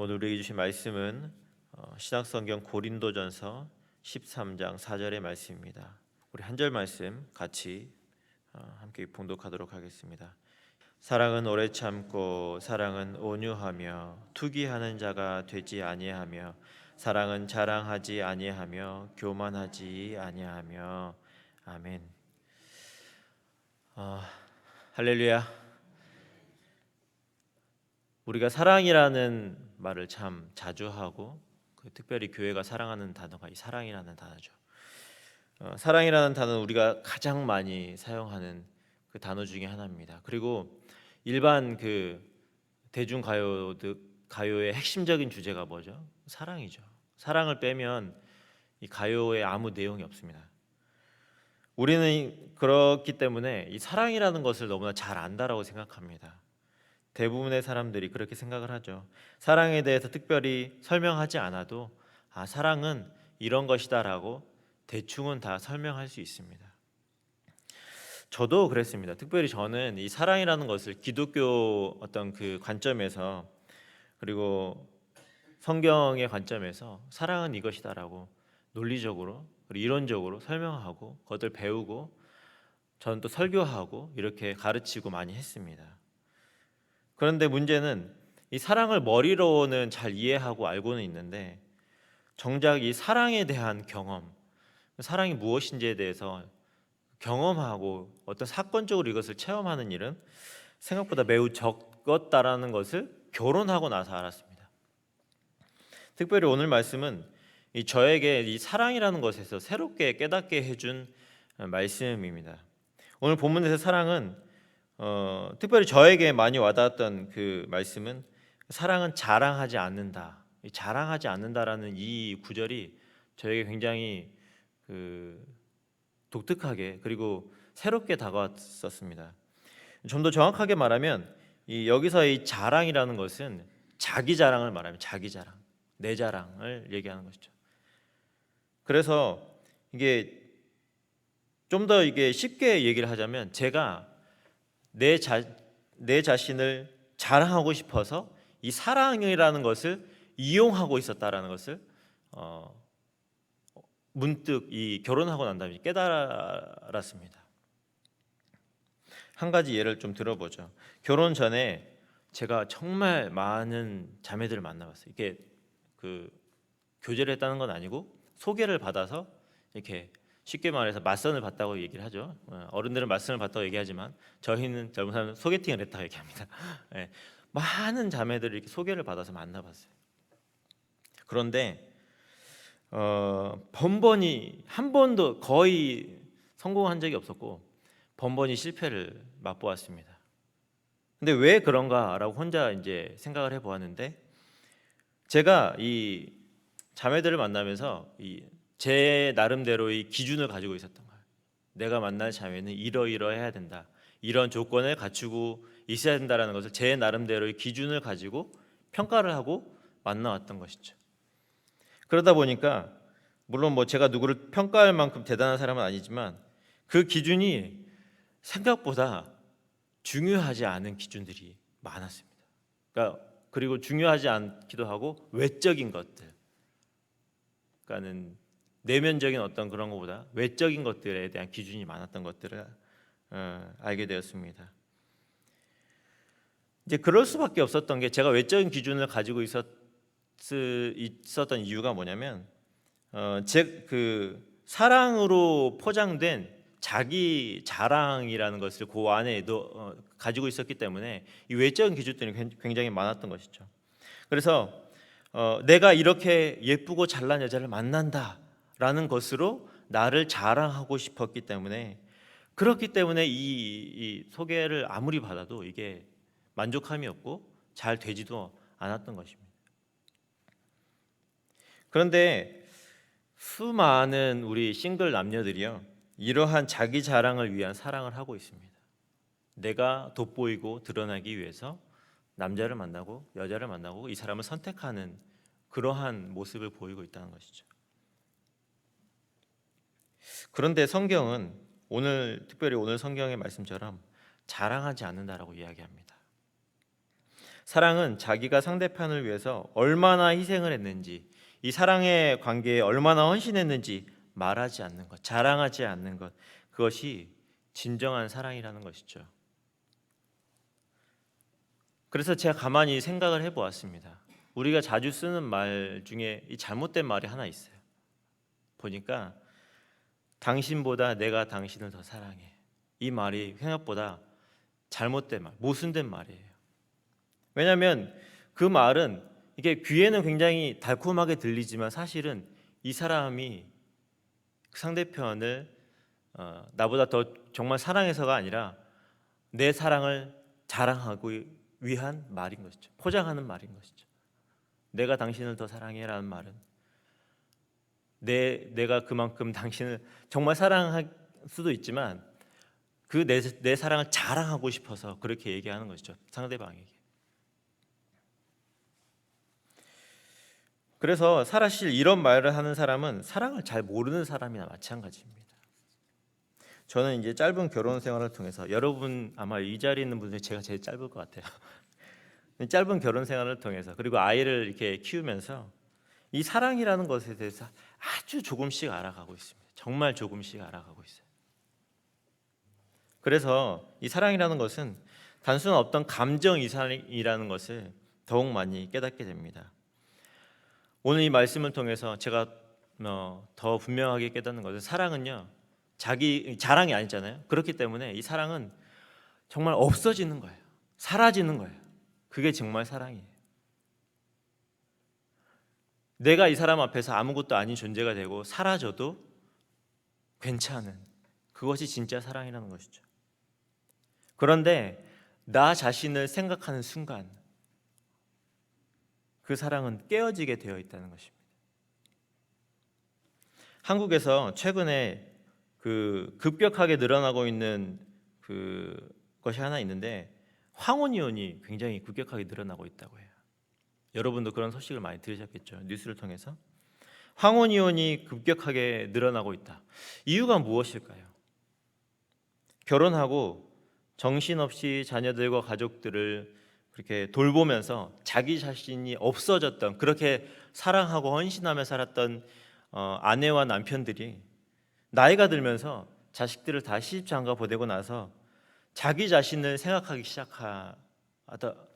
오늘 우리에게 주신 말씀은 어, 신약성경 고린도전서 13장 4절의 말씀입니다. 우리 한 절 말씀 같이 어, 함께 봉독하도록 하겠습니다. 사랑은 오래 참고 사랑은 온유하며 투기하는 자가 되지 아니하며 사랑은 자랑하지 아니하며 교만하지 아니하며 아멘. 어, 할렐루야. 우리가 사랑이라는 말을 참 자주 하고 그 특별히 교회가 사랑하는 단어가 이 사랑이라는 단어죠. 어, 사랑이라는 단어는 우리가 가장 많이 사용하는 그 단어 중에 하나입니다. 그리고 일반 그 대중 가요 가요의 핵심적인 주제가 뭐죠? 사랑이죠. 사랑을 빼면 이 가요에 아무 내용이 없습니다. 우리는 그렇기 때문에 이 사랑이라는 것을 너무나 잘 안다라고 생각합니다. 대부분의 사람들이 그렇게 생각을 하죠. 사랑에 대해서 특별히 설명하지 않아도 아 사랑은 이런 것이다라고 대충은 다 설명할 수 있습니다. 저도 그랬습니다. 특별히 저는 이 사랑이라는 것을 기독교 어떤 그 관점에서 그리고 성경의 관점에서 사랑은 이것이다라고 논리적으로 그리고 이론적으로 설명하고 그것을 배우고 저는 또 설교하고 이렇게 가르치고 많이 했습니다. 그런데 문제는 이 사랑을 머리로는 잘 이해하고 알고는 있는데 정작 이 사랑에 대한 경험, 사랑이 무엇인지에 대해서 경험하고 어떤 사건적으로 이것을 체험하는 일은 생각보다 매우 적었다라는 것을 결혼하고 나서 알았습니다. 특별히 오늘 말씀은 이 저에게 이 사랑이라는 것에서 새롭게 깨닫게 해준 말씀입니다. 오늘 본문에서 사랑은 어, 특별히 저에게 많이 와닿았던 그 말씀은 사랑은 자랑하지 않는다. 이 자랑하지 않는다라는 이 구절이 저에게 굉장히 그 독특하게 그리고 새롭게 다가왔었습니다. 좀 더 정확하게 말하면 이 여기서 이 자랑이라는 것은 자기 자랑을 말하면 자기 자랑, 내 자랑을 얘기하는 것이죠. 그래서 이게 좀 더 이게 쉽게 얘기를 하자면 제가 내, 자, 내 자신을 자랑하고 싶어서 이 사랑이라는 것을 이용하고 있었다라는 것을 어, 문득 이 결혼하고 난 다음에 깨달았습니다. 한 가지 예를 좀 들어보죠. 결혼 전에 제가 정말 많은 자매들을 만나봤어요. 이게 그 교제를 했다는 건 아니고 소개를 받아서 이렇게 쉽게 말해서 맞선을 봤다고 얘기를 하죠. 어, 어른들은 맞선을 봤다고 얘기하지만 저희는 젊은 사람은 소개팅을 했다고 얘기합니다. 네, 많은 자매들을 이렇게 소개를 받아서 만나봤어요. 그런데 어, 번번이 한 번도 거의 성공한 적이 없었고 번번이 실패를 맛보았습니다. 근데 왜 그런가라고 혼자 이제 생각을 해보았는데 제가 이 자매들을 만나면서 이 제 나름대로의 기준을 가지고 있었던 거예요. 내가 만날 자매는 이러이러해야 된다. 이런 조건을 갖추고 있어야 된다라는 것을 제 나름대로의 기준을 가지고 평가를 하고 만나왔던 것이죠. 그러다 보니까 물론 뭐 제가 누구를 평가할 만큼 대단한 사람은 아니지만 그 기준이 생각보다 중요하지 않은 기준들이 많았습니다. 그러니까 그리고 중요하지 않기도 하고 외적인 것들. 그러니까는 내면적인 어떤 그런 것보다 외적인 것들에 대한 기준이 많았던 것들을 어, 알게 되었습니다. 이제 그럴 수밖에 없었던 게 제가 외적인 기준을 가지고 있었, 있었던 이유가 뭐냐면 어, 제그 사랑으로 포장된 자기 자랑이라는 것을 그 안에 어, 가지고 있었기 때문에 이 외적인 기준들이 굉장히 많았던 것이죠. 그래서 어, 내가 이렇게 예쁘고 잘난 여자를 만난다. 라는 것으로 나를 자랑하고 싶었기 때문에 그렇기 때문에 이, 이 소개를 아무리 받아도 이게 만족함이 없고 잘 되지도 않았던 것입니다. 그런데 수많은 우리 싱글 남녀들이요 이러한 자기 자랑을 위한 사랑을 하고 있습니다. 내가 돋보이고 드러나기 위해서 남자를 만나고 여자를 만나고 이 사람을 선택하는 그러한 모습을 보이고 있다는 것이죠. 그런데 성경은 오늘 특별히 오늘 성경의 말씀처럼 자랑하지 않는다라고 이야기합니다. 사랑은 자기가 상대편을 위해서 얼마나 희생을 했는지, 이 사랑의 관계에 얼마나 헌신했는지 말하지 않는 것, 자랑하지 않는 것, 그것이 진정한 사랑이라는 것이죠. 그래서 제가 가만히 생각을 해보았습니다. 우리가 자주 쓰는 말 중에 이 잘못된 말이 하나 있어요. 보니까 당신보다 내가 당신을 더 사랑해. 이 말이 생각보다 잘못된 말, 모순된 말이에요. 왜냐하면 그 말은 이게 귀에는 굉장히 달콤하게 들리지만 사실은 이 사람이 상대편을 어, 나보다 더 정말 사랑해서가 아니라 내 사랑을 자랑하고 위한 말인 것이죠. 포장하는 말인 것이죠. 내가 당신을 더 사랑해라는 말은 내 내가 그만큼 당신을 정말 사랑할 수도 있지만 그 내 내 사랑을 자랑하고 싶어서 그렇게 얘기하는 것이죠. 상대방에게. 그래서 사실 이런 말을 하는 사람은 사랑을 잘 모르는 사람이나 마찬가지입니다. 저는 이제 짧은 결혼 생활을 통해서 여러분 아마 이 자리에 있는 분들 제가 제일 짧을 것 같아요. 짧은 결혼 생활을 통해서 그리고 아이를 이렇게 키우면서 이 사랑이라는 것에 대해서 아주 조금씩 알아가고 있습니다. 정말 조금씩 알아가고 있어요. 그래서 이 사랑이라는 것은 단순한 어떤 감정 이상이라는 것을 더욱 많이 깨닫게 됩니다. 오늘 이 말씀을 통해서 제가 어, 더 분명하게 깨닫는 것은 사랑은요 자기 자랑이 아니잖아요. 그렇기 때문에 이 사랑은 정말 없어지는 거예요. 사라지는 거예요. 그게 정말 사랑이에요. 내가 이 사람 앞에서 아무것도 아닌 존재가 되고 사라져도 괜찮은 그것이 진짜 사랑이라는 것이죠. 그런데 나 자신을 생각하는 순간 그 사랑은 깨어지게 되어 있다는 것입니다. 한국에서 최근에 그 급격하게 늘어나고 있는 그 것이 하나 있는데 황혼이혼이 굉장히 급격하게 늘어나고 있다고 해요. 여러분도 그런 소식을 많이 들으셨겠죠. 뉴스를 통해서. 황혼 이혼이 급격하게 늘어나고 있다. 이유가 무엇일까요? 결혼하고 정신없이 자녀들과 가족들을 그렇게 돌보면서 자기 자신이 없어졌던 그렇게 사랑하고 헌신하며 살았던 어, 아내와 남편들이 나이가 들면서 자식들을 다 시집장가 보내고 나서 자기 자신을 생각하기 시작하,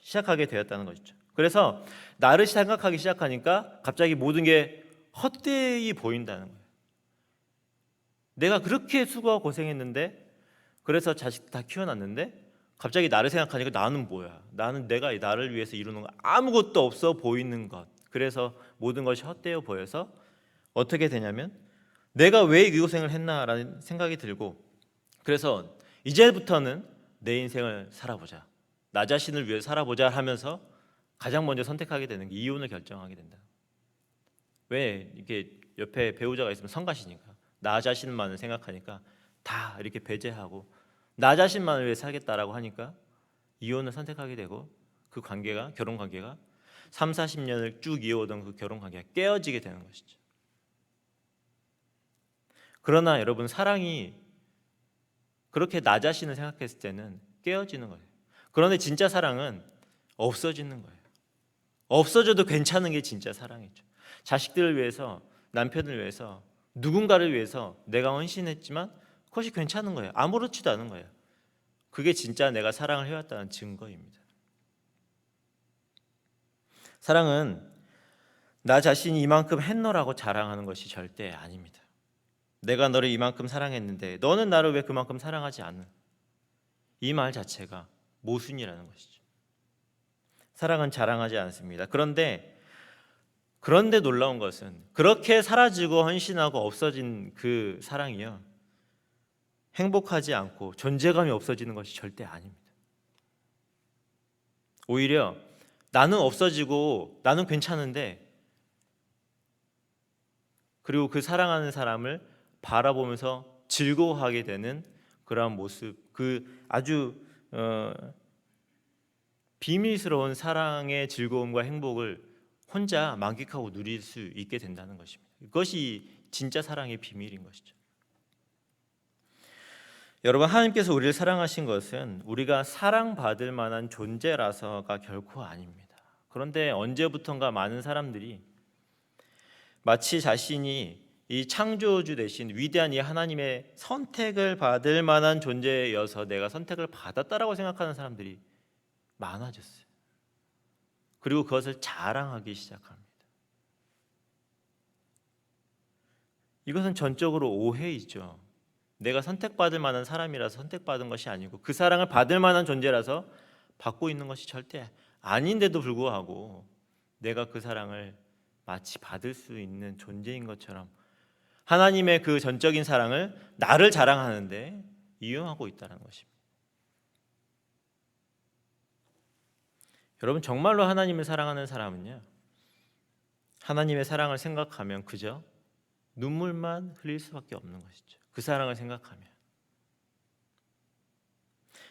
시작하게 되었다는 것이죠. 그래서 나를 생각하기 시작하니까 갑자기 모든 게 헛되이 보인다는 거예요. 내가 그렇게 수고하고 고생했는데 그래서 자식 다 키워놨는데 갑자기 나를 생각하니까 나는 뭐야? 나는 내가 나를 위해서 이루는 거 아무것도 없어 보이는 것. 그래서 모든 것이 헛되어 보여서 어떻게 되냐면 내가 왜 이 고생을 했나라는 생각이 들고 그래서 이제부터는 내 인생을 살아보자. 나 자신을 위해 살아보자 하면서 가장 먼저 선택하게 되는 게 이혼을 결정하게 된다. 왜 이게 옆에 배우자가 있으면 성가시니까 나 자신만을 생각하니까 다 이렇게 배제하고 나 자신만을 위해 살겠다라고 하니까 이혼을 선택하게 되고 그 관계가 결혼 관계가 3, 40년을 쭉 이어오던 그 결혼 관계가 깨어지게 되는 것이죠. 그러나 여러분 사랑이 그렇게 나 자신을 생각했을 때는 깨어지는 거예요. 그런데 진짜 사랑은 없어지는 거예요. 없어져도 괜찮은 게 진짜 사랑이죠. 자식들을 위해서, 남편을 위해서, 누군가를 위해서 내가 헌신했지만 그것이 괜찮은 거예요. 아무렇지도 않은 거예요. 그게 진짜 내가 사랑을 해왔다는 증거입니다. 사랑은 나 자신이 이만큼 했노라고 자랑하는 것이 절대 아닙니다. 내가 너를 이만큼 사랑했는데 너는 나를 왜 그만큼 사랑하지 않는? 이 말 자체가 모순이라는 것이죠. 사랑은 자랑하지 않습니다. 그런데 그런데 놀라운 것은 그렇게 사라지고 헌신하고 없어진 그 사랑이요. 행복하지 않고 존재감이 없어지는 것이 절대 아닙니다. 오히려 나는 없어지고 나는 괜찮은데 그리고 그 사랑하는 사람을 바라보면서 즐거워하게 되는 그러한 모습, 그 아주 어, 비밀스러운 사랑의 즐거움과 행복을 혼자 만끽하고 누릴 수 있게 된다는 것입니다. 그것이 진짜 사랑의 비밀인 것이죠. 여러분 하나님께서 우리를 사랑하신 것은 우리가 사랑받을 만한 존재라서가 결코 아닙니다. 그런데 언제부턴가 많은 사람들이 마치 자신이 이 창조주 대신 위대한 이 하나님의 선택을 받을 만한 존재여서 내가 선택을 받았다라고 생각하는 사람들이 많아졌어요. 그리고 그것을 자랑하기 시작합니다. 이것은 전적으로 오해이죠. 내가 선택받을 만한 사람이라서 선택받은 것이 아니고 그 사랑을 받을 만한 존재라서 받고 있는 것이 절대 아닌데도 불구하고 내가 그 사랑을 마치 받을 수 있는 존재인 것처럼 하나님의 그 전적인 사랑을 나를 자랑하는데 이용하고 있다는 것입니다. 여러분 정말로 하나님을 사랑하는 사람은요. 하나님의 사랑을 생각하면 그저 눈물만 흘릴 수밖에 없는 것이죠. 그 사랑을 생각하면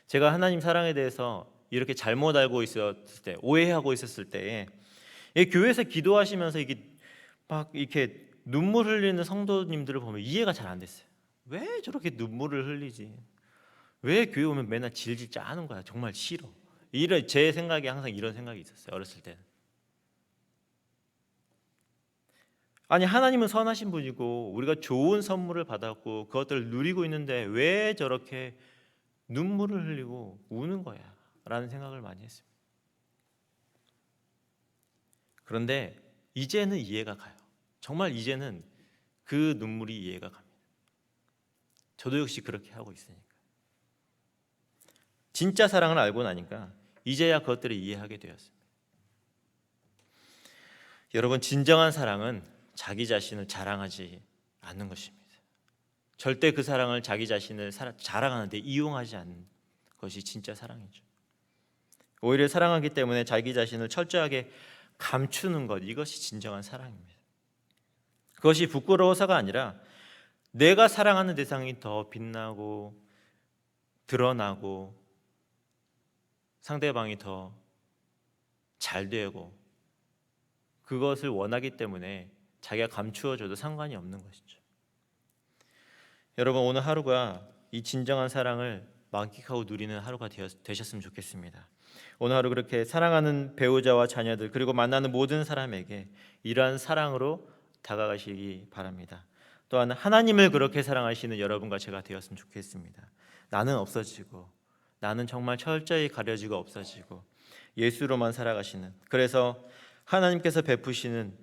제가 하나님 사랑에 대해서 이렇게 잘못 알고 있었을 때, 오해하고 있었을 때에 이 교회에서 기도하시면서 이게 막 이렇게 눈물 흘리는 성도님들을 보면 이해가 잘 안 됐어요. 왜 저렇게 눈물을 흘리지? 왜 교회 오면 맨날 질질 짜는 거야? 정말 싫어. 이런 제 생각에 항상 이런 생각이 있었어요. 어렸을 때는. 아니 하나님은 선하신 분이고 우리가 좋은 선물을 받았고 그것들을 누리고 있는데 왜 저렇게 눈물을 흘리고 우는 거야? 라는 생각을 많이 했습니다. 그런데 이제는 이해가 가요. 정말 이제는 그 눈물이 이해가 갑니다. 저도 역시 그렇게 하고 있으니까. 진짜 사랑을 알고 나니까 이제야 그것들을 이해하게 되었습니다. 여러분 진정한 사랑은 자기 자신을 자랑하지 않는 것입니다. 절대 그 사랑을 자기 자신을 자랑하는데 이용하지 않는 것이 진짜 사랑이죠. 오히려 사랑하기 때문에 자기 자신을 철저하게 감추는 것 이것이 진정한 사랑입니다. 그것이 부끄러워서가 아니라 내가 사랑하는 대상이 더 빛나고 드러나고 상대방이 더 잘 되고 그것을 원하기 때문에 자기가 감추어줘도 상관이 없는 것이죠. 여러분 오늘 하루가 이 진정한 사랑을 만끽하고 누리는 하루가 되셨으면 좋겠습니다. 오늘 하루 그렇게 사랑하는 배우자와 자녀들 그리고 만나는 모든 사람에게 이러한 사랑으로 다가가시기 바랍니다. 또한 하나님을 그렇게 사랑하시는 여러분과 제가 되었으면 좋겠습니다. 나는 없어지고 나는 정말 철저히 가려지고 없어지고 예수로만 살아가시는 그래서 하나님께서 베푸시는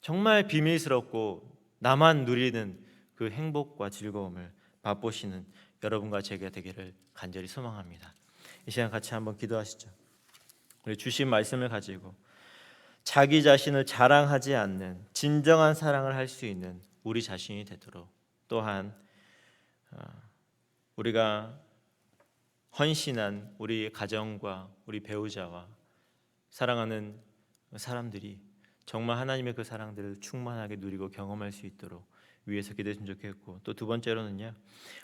정말 비밀스럽고 나만 누리는 그 행복과 즐거움을 맛보시는 여러분과 제가 되기를 간절히 소망합니다. 이 시간 같이 한번 기도하시죠. 우리 주신 말씀을 가지고 자기 자신을 자랑하지 않는 진정한 사랑을 할 수 있는 우리 자신이 되도록 또한 어, 우리가 헌신한 우리 가정과 우리 배우자와 사랑하는 사람들이 정말 하나님의 그 사랑들을 충만하게 누리고 경험할 수 있도록 위해서 기도했으면 좋겠고 또 두 번째로는요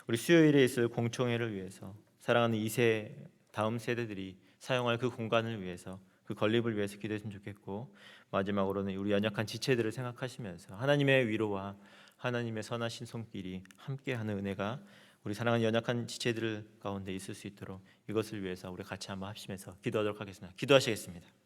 우리 수요일에 있을 공청회를 위해서 사랑하는 이세 다음 세대들이 사용할 그 공간을 위해서 그 건립을 위해서 기도했으면 좋겠고 마지막으로는 우리 연약한 지체들을 생각하시면서 하나님의 위로와 하나님의 선하신 손길이 함께하는 은혜가 우리 사랑하는 연약한 지체들 가운데 있을 수 있도록 이것을 위해서 우리 같이 한번 합심해서 기도하도록 하겠습니다. 기도하시겠습니다.